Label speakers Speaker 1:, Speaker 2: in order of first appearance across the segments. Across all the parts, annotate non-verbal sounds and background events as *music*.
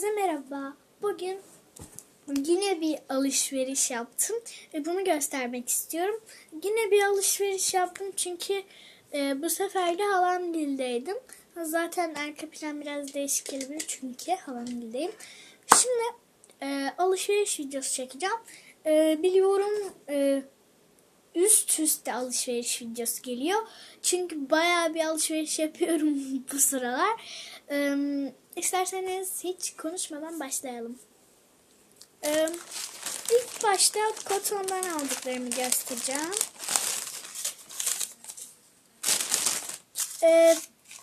Speaker 1: Herkese merhaba. Bugün yine bir alışveriş yaptım ve bunu göstermek istiyorum. Yine bir alışveriş yaptım çünkü e, bu sefer de Halamgil'deydim. Zaten arka plan biraz değişik gelebilir çünkü Halamgil'deyim. Şimdi e, alışveriş videosu çekeceğim. E, biliyorum e, üst üste alışveriş videosu geliyor. Çünkü bayağı bir alışveriş yapıyorum *laughs* bu sıralar. Ee, isterseniz hiç konuşmadan başlayalım. Ee, ilk başta kotondan aldıklarımı göstereceğim. Ee,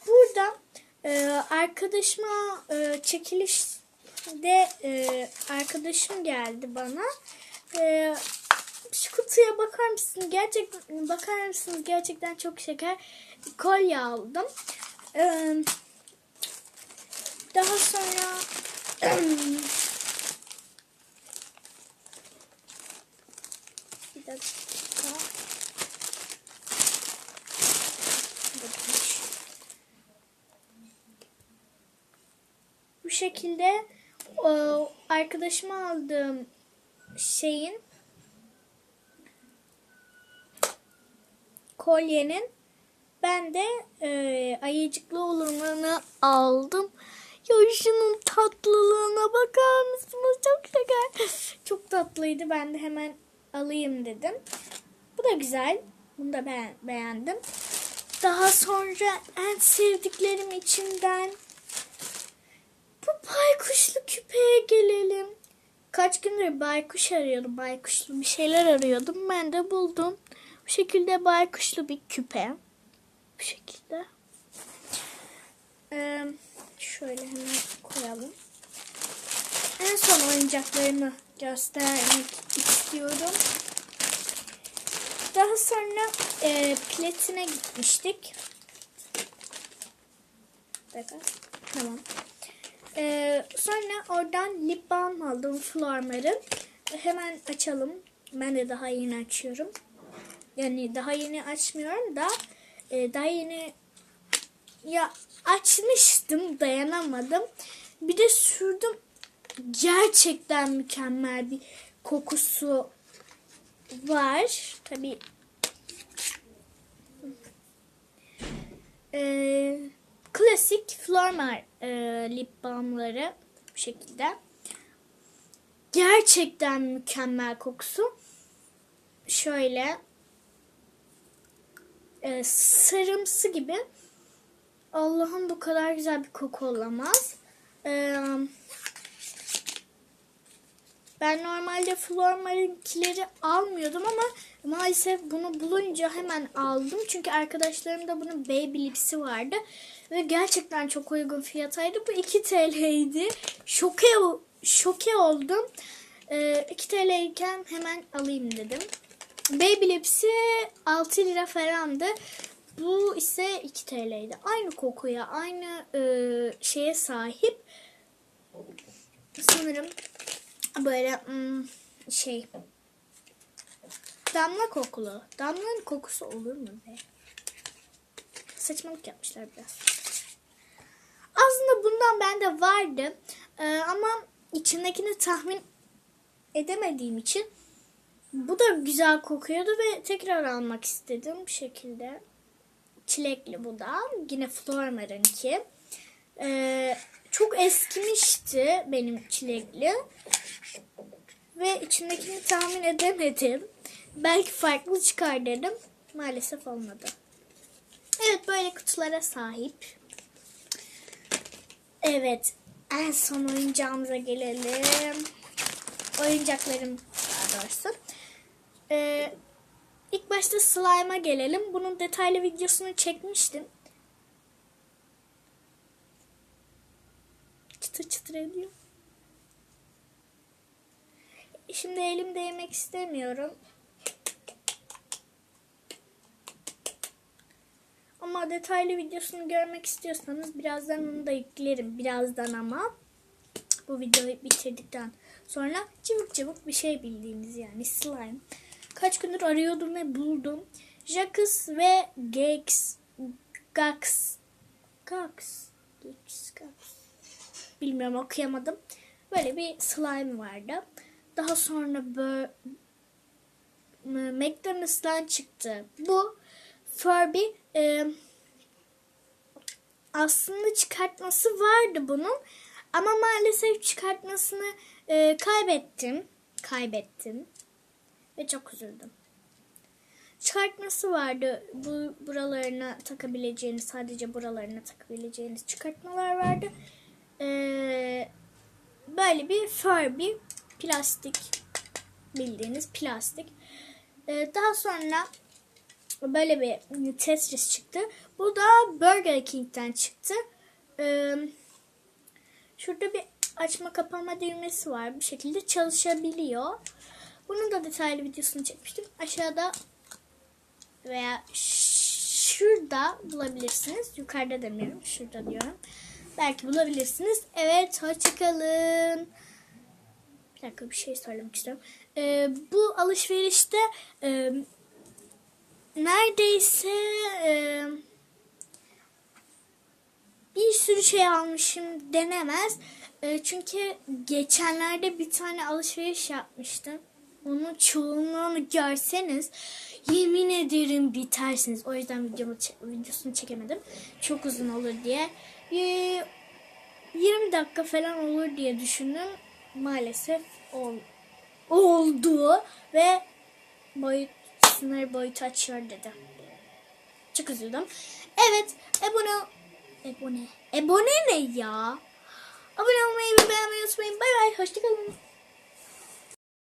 Speaker 1: burada e, arkadaşıma e, çekilişte e, arkadaşım geldi bana. E, kutuya bakar mısınız? Gerçekten bakar mısınız? Gerçekten çok şeker. Kolye aldım. Daha sonra *clears throat* bir dakika. Bu şekilde arkadaşıma aldığım şeyin kolyenin ben de e, ayıcıklı olurmanı aldım. Ya şunun tatlılığına bakar mısınız? Çok şeker. Çok tatlıydı. Ben de hemen alayım dedim. Bu da güzel. Bunu da ben beğendim. Daha sonra en sevdiklerim içinden bu baykuşlu küpeye gelelim. Kaç gündür baykuş arıyordum. Baykuşlu bir şeyler arıyordum. Ben de buldum. Bu şekilde baykuşlu bir küpe. Bu şekilde. Ee, şöyle hemen koyalım. En son oyuncaklarımı göstermek istiyorum. Daha sonra e, platine gitmiştik. Dakika. Tamam. Ee, sonra oradan lip balm aldım Flormar'ı. Hemen açalım. Ben de daha yeni açıyorum. Yani daha yeni açmıyorum da e, daha yeni ya açmıştım dayanamadım. Bir de sürdüm. Gerçekten mükemmel bir kokusu var. Tabi e, klasik Flormar e, lip balmları bu şekilde. Gerçekten mükemmel kokusu. Şöyle e, sarımsı gibi. Allah'ım bu kadar güzel bir koku olamaz. E, ben normalde Flormar'ınkileri almıyordum ama maalesef bunu bulunca hemen aldım. Çünkü arkadaşlarımda bunun Baby Lips'i vardı. Ve gerçekten çok uygun fiyataydı. Bu 2 TL'ydi. Şoke, şoke oldum. E, 2 TL iken hemen alayım dedim. Baby Lips'i 6 lira falandı. Bu ise 2 TL'ydi. Aynı kokuya, aynı e, şeye sahip. Sanırım böyle hmm, şey damla kokulu. Damlanın kokusu olur mu be? Saçmalık yapmışlar biraz. Aslında bundan bende vardı. Ee, ama içindekini tahmin edemediğim için bu da güzel kokuyordu ve tekrar almak istedim bu şekilde. Çilekli bu da. Yine Flormar'ınki. Ee, çok eskimişti benim çilekli. Ve içindekini tahmin edemedim. Belki farklı çıkar dedim. Maalesef olmadı. Evet böyle kutulara sahip. Evet en son oyuncağımıza gelelim. Oyuncaklarım daha doğrusu. Ee, ilk başta slime'a gelelim. Bunun detaylı videosunu çekmiştim. Çıtır çıtır ediyor. Şimdi elimde yemek istemiyorum. Ama detaylı videosunu görmek istiyorsanız birazdan onu da yüklerim. Birazdan ama bu videoyu bitirdikten sonra cıvık cıvık bir şey bildiğiniz yani slime. Kaç gündür arıyordum ve buldum. Jacques ve Gex Gax Gax Gex Gax bilmiyorum okuyamadım. Böyle bir slime vardı. Daha sonra böyle McDonald's'tan çıktı. Bu Furby e, aslında çıkartması vardı bunun. Ama maalesef çıkartmasını e, kaybettim. Kaybettim. Ve çok üzüldüm. Çıkartması vardı. Bu buralarına takabileceğiniz, sadece buralarına takabileceğiniz çıkartmalar vardı. Ee, böyle bir Furby plastik bildiğiniz plastik. Ee, daha sonra böyle bir Tetris çıktı. Bu da Burger King'den çıktı. Ee, şurada bir açma kapama düğmesi var. Bu şekilde çalışabiliyor. Bunun da detaylı videosunu çekmiştim. Aşağıda veya şurada bulabilirsiniz. Yukarıda demiyorum. Şurada diyorum. Belki bulabilirsiniz. Evet hoşçakalın. Bir dakika bir şey söylemek istiyorum. Ee, bu alışverişte e, neredeyse e, bir sürü şey almışım denemez. E, çünkü geçenlerde bir tane alışveriş yapmıştım. Onun çoğunluğunu görseniz yemin ederim bitersiniz. O yüzden videomu, videosunu çekemedim. Çok uzun olur diye. E, 20 dakika falan olur diye düşündüm. Maalesef ol, oldu ve boyut sınır boyutu açıyor dedi. Çok üzüldüm. Evet, abone Abone. Abone ne ya? Abone olmayı ve beğenmeyi unutmayın. Bay bay. Hoşçakalın.